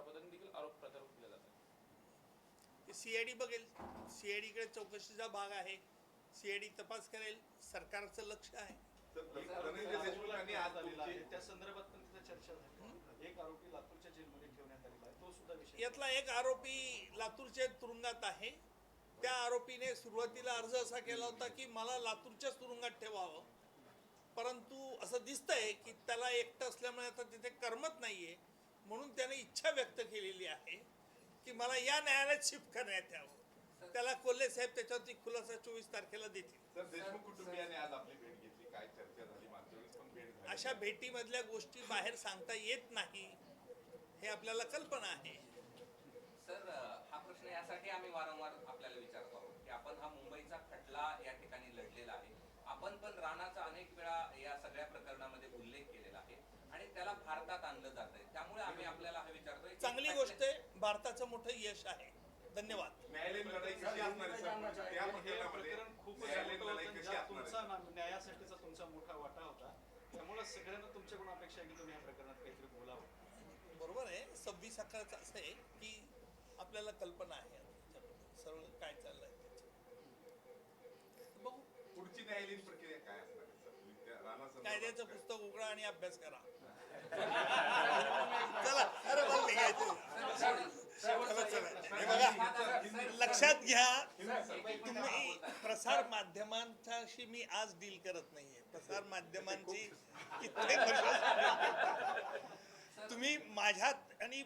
अशा पद्धतीने देखील आरोप प्रत्यारोप केले जातात. सीआयडी बघेल. सीआयडीकडे चौकशीचा भाग आहे. सीआयडी तपास करेल. सरकारचं लक्ष आहे. तर धनंजय देशमुख यांनी आज झालेला आहे. तुमची- त्या संदर्भात पण तिथे चर्चा झाली. एक आरोपी लातूरच्या जेलमध्ये ठेवण्यात आलेला आहे. तो सुद्धा विषय यातला एक आरोपी लातूरच्या तुरुंगात आहे. त्या आरोपीने सुरुवातीला अर्ज असा केला होता की मला लातूरच्याच तुरुंगात ठेवावं. परंतु असं दिसतंय की त्याला एकटं असल्यामुळे आता तिथे करमत नाहीये. म्हणून त्याने इच्छा व्यक्त केलेली आहे की मला या न्यायालयात शिफ्ट करण्यात यावं. त्याला कोल्हे साहेब त्याच्यावरती खुलासा चोवीस तारखेला देतील. तर देशमुख कुटुंबियांनी आज आपली भेट घेतली. काय चर्चा झाली? मागच्या वेळेस पण भेट झाली. अशा भेटीमधल्या गोष्टी बाहेर सांगता येत नाही हे आपल्याला कल्पना आहे. सर हा प्रश्न यासाठी आम्ही वारंवार आपल्याला विचारतो आहोत की आपण हा मुंबईचा खटला या ठिकाणी लढलेला आहे. आपण पण राणाचा अनेक वेळा या सगळ्या प्रकरणामध्ये उल्लेख केलेला आहे आणि त्याला भारतात आणलं जात आहे त्यामुळे आम्ही आपल्याला हा विचारतोय की चांगली गोष्ट आहे भारताचं मोठं यश आहे. धन्यवाद. न्यायालयीन लढाई कशी असणार आहे सर? त्या प्रकरणामध्ये प्रकरण खूपच न्यायालयीन मोठं लढाई होतं, कशी ज्यात असणार तुमचा आहे ना- न्यायासाठीचा तुमचा मोठा वाटा होता. त्यामुळे सगळ्यांना तुमच्याकडून अपेक्षा आहे की तुम्ही या प्रकरणात काहीतरी बोलावं. बरोबर आहे. सव्वीस अकराचं असं आहे की आपल्याला कल्पना आहे त्याच्याबद्दल. सर्व काय चाललंय त्याचं. बघू. पुढची न्यायालयीन प्रक्रिया काय असणार आहे सर? तुम्ही त्या राणा संदर्भात कायद्याचं काय- पुस्तक उघडा आणि अभ्यास करा. लक्षात घ्या. तुम्ही प्रसार माध्यमांच्याशी मी आज डील करत नाहीये. प्रसार माध्यमांची तुम्ही माझ्यात आणि